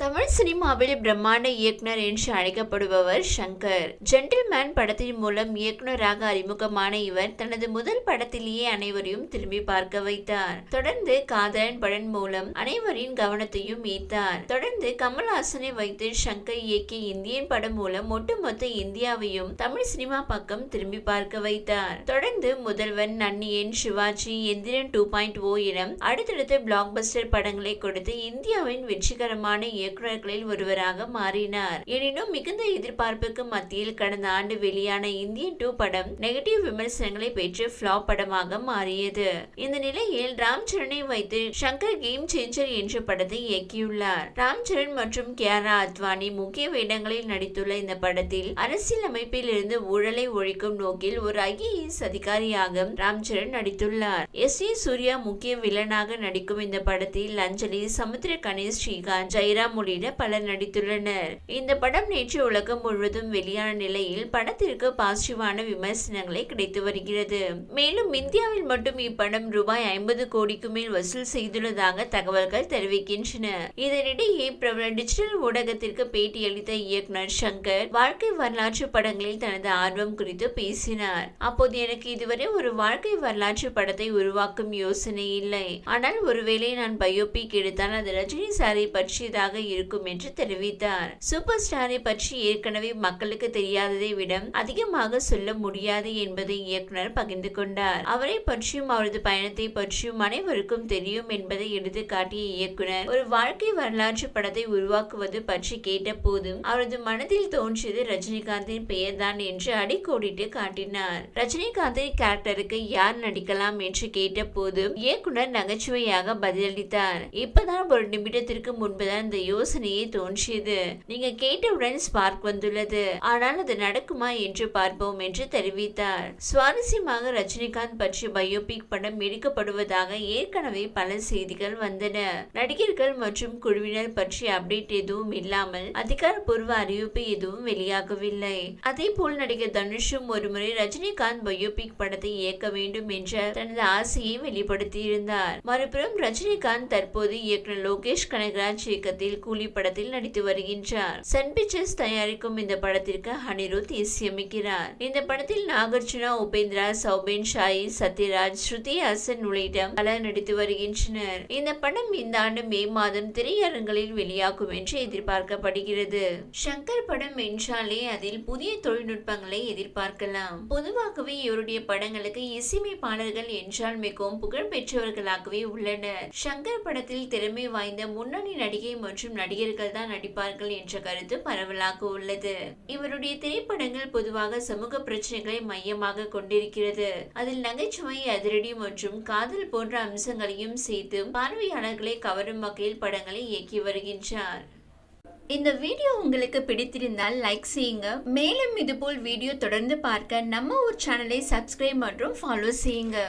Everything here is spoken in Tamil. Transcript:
தமிழ் சினிமாவில் பிரம்மாண்ட இயக்குனர் என்று அழைக்கப்படுபவர் சங்கர். ஜென்டில்மேன் படத்தின் மூலம் இயக்குனராக அறிமுகமான இவர் தனது முதல் படத்திலேயே அனைவரையும் திரும்பி பார்க்க வைத்தார். தொடர்ந்து காதலன் படம் மூலம் அனைவரின் கவனத்தையும் ஈர்த்தார். தொடர்ந்து கமல்ஹாசனை வைத்து சங்கர் இயக்கிய இந்தியன் படம் மூலம் ஒட்டுமொத்த இந்தியாவையும் தமிழ் சினிமா பக்கம் திரும்பி பார்க்க வைத்தார். தொடர்ந்து Mudhalvan Anniyan Sivaji Enthiran two point O இடம் அடுத்தடுத்த பிளாக் பஸ்டர் படங்களை கொடுத்து இந்தியாவின் வெற்றிகரமான இயக்குநர்களில் ஒருவராக மாறினார். எனினும் மிகுந்த எதிர்பார்ப்புக்கு மத்தியில் கடந்த ஆண்டு வெளியான இந்தியன் டூ படம் நெகட்டிவ் விமர்சனங்களை பெற்று ஃபிளாப் படமாக மாறியது. இந்த நிலையில் ராம் சரனை வைத்து சங்கர் கேம் சேஞ்சர் என்ற படத்தை இயக்கியுள்ளார். ராம் சரண் மற்றும் கியாரா அத்வானி முக்கிய வேடங்களில் நடித்துள்ள இந்த படத்தில் அரசியல் அமைப்பில் இருந்து ஊழலை ஒழிக்கும் நோக்கில் ஒரு ஐஏஎஸ் அதிகாரியாக ராம் சரண் நடித்துள்ளார். எஸ் ஏ சூர்யா முக்கிய வில்லனாக நடிக்கும் இந்த படத்தில் அஞ்சலி சமுத்திர கணேஷ் ஸ்ரீகாந்த் ஜெயராம் உள்ளிட்ட பலர் நடித்துள்ளனர். இந்த படம் நேற்று உலகம் முழுவதும் வெளியான நிலையில் படத்திற்கு பாசிட்டிவான விமர்சனங்களை கிடைத்து வருகிறது. மேலும் இந்தியாவில் மட்டும் இப்படம் ரூபாய் ஐம்பது கோடிக்கு மேல் வசூல் செய்துள்ளதாக தகவல்கள் தெரிவிக்கின்றன. இதனிடையே பிரபல டிஜிட்டல் ஊடகத்திற்கு பேட்டியளித்த இயக்குனர் சங்கர் வாழ்க்கை வரலாற்று படங்களில் தனது ஆர்வம் குறித்து பேசினார். அப்போது எனக்கு இதுவரை ஒரு வாழ்க்கை வரலாற்று படத்தை உருவாக்கும் யோசனை இல்லை. ஆனால் ஒருவேளை நான் பயோபிக் எடுத்தால் அது ரஜினி சாரை பற்றியதாக இருக்கும் என்று தெரிவித்தார். சூப்பர் ஸ்டாரை பற்றி ஏற்கனவே மக்களுக்கு தெரியாததை விட அதிகமாக சொல்ல முடியாது என்பதை இயக்குனர் பகிர்ந்து கொண்டார். அவரை பற்றியும் அவரது பயணத்தை பற்றியும் அனைவருக்கும் தெரியும் என்பதை எடுத்து காட்டிய இயக்குனர் ஒரு வாழ்க்கை வரலாற்று படத்தை உருவாக்குவது பற்றி கேட்ட போதும் அவரது மனதில் தோன்றியது ரஜினிகாந்தின் பெயர்தான் என்று அடிக்கோடிட்டு காட்டினார். ரஜினிகாந்தின் கேரக்டருக்கு யார் நடிக்கலாம் என்று கேட்ட போதும் இயக்குனர் நகைச்சுவையாக பதிலளித்தார். இப்பதான் ஒரு நிமிடத்திற்கு முன்புதான் இந்த யோசனையே தோன்றியது. நீங்க கேட்டவுடன் ஸ்பார்க் வந்துள்ளது. ஆனால் அது நடக்குமா என்று பார்ப்போம் என்று தெரிவித்தார். சுவாரஸ்யமாக ரஜினிகாந்த் பற்றி பயோபிக் படம் எடுக்கப்படுவதாக ஏற்கனவே பல செய்திகள் வந்தன. நடிகர்கள் மற்றும் குழுவினர் பற்றி அப்டேட் எதுவும் இல்லாமல் அதிகாரப்பூர்வ அறிவிப்பு எதுவும் வெளியாகவில்லை. அதே போல் நடிகர் தனுஷும் ஒருமுறை ரஜினிகாந்த் பயோபிக் படத்தை இயக்க வேண்டும் என்ற தனது ஆசையை வெளிப்படுத்தியிருந்தார். மறுபுறம் ரஜினிகாந்த் தற்போது இயக்குனர் லோகேஷ் கனகராஜ் இயக்கத்தில் கூலி படத்தில் நடித்து வருகின்றார். சன் பிக்சர்ஸ் தயாரிக்கும் இந்த படத்திற்கு அனிருத் இசையமைக்கிறார். இந்த படத்தில் நாகார்ஜுனா உபேந்திரா சௌபேன் ஷாயி சத்யராஜ் ஸ்ருதி ஹாசன் உள்ளிட்ட பலர் நடித்து வருகின்றனர். இந்த படம் இந்த ஆண்டு மே மாதம் திரையரங்களில் வெளியாகும் என்று எதிர்பார்க்கப்படுகிறது. சங்கர் படம் என்றாலே அதில் புதிய தொழில்நுட்பங்களை எதிர்பார்க்கலாம். பொதுவாகவே இவருடைய படங்களுக்கு இசையமைப்பாளர்கள் என்றால் மிகவும் புகழ் பெற்றவர்களாகவே உள்ளனர். சங்கர் படத்தில் திறமை வாய்ந்த முன்னணி நடிகை மற்றும் மற்றும் நடிகர்கள் தான் நடிப்பார்கள் என்ற கருத்து பரவலாக உள்ளது. இவருடைய திரைப்படங்கள் பொதுவாக சமூக பிரச்சனைகளை மையமாக கொண்டிருக்கிறது. அதில் நகைச்சுவை அதிரடி மற்றும் காதல் போன்ற அம்சங்களையும் சேர்த்து பார்வையாளர்களை கவரும் வகையில் படங்களை இயக்கி வருகின்றார். இந்த வீடியோ உங்களுக்கு பிடித்திருந்தால் லைக் செய்யுங்க. மேலும் இதுபோல் வீடியோ தொடர்ந்து பார்க்க நம்ம ஒரு சேனலை சப்ஸ்கிரைப் மற்றும் ஃபாலோ செய்யுங்க.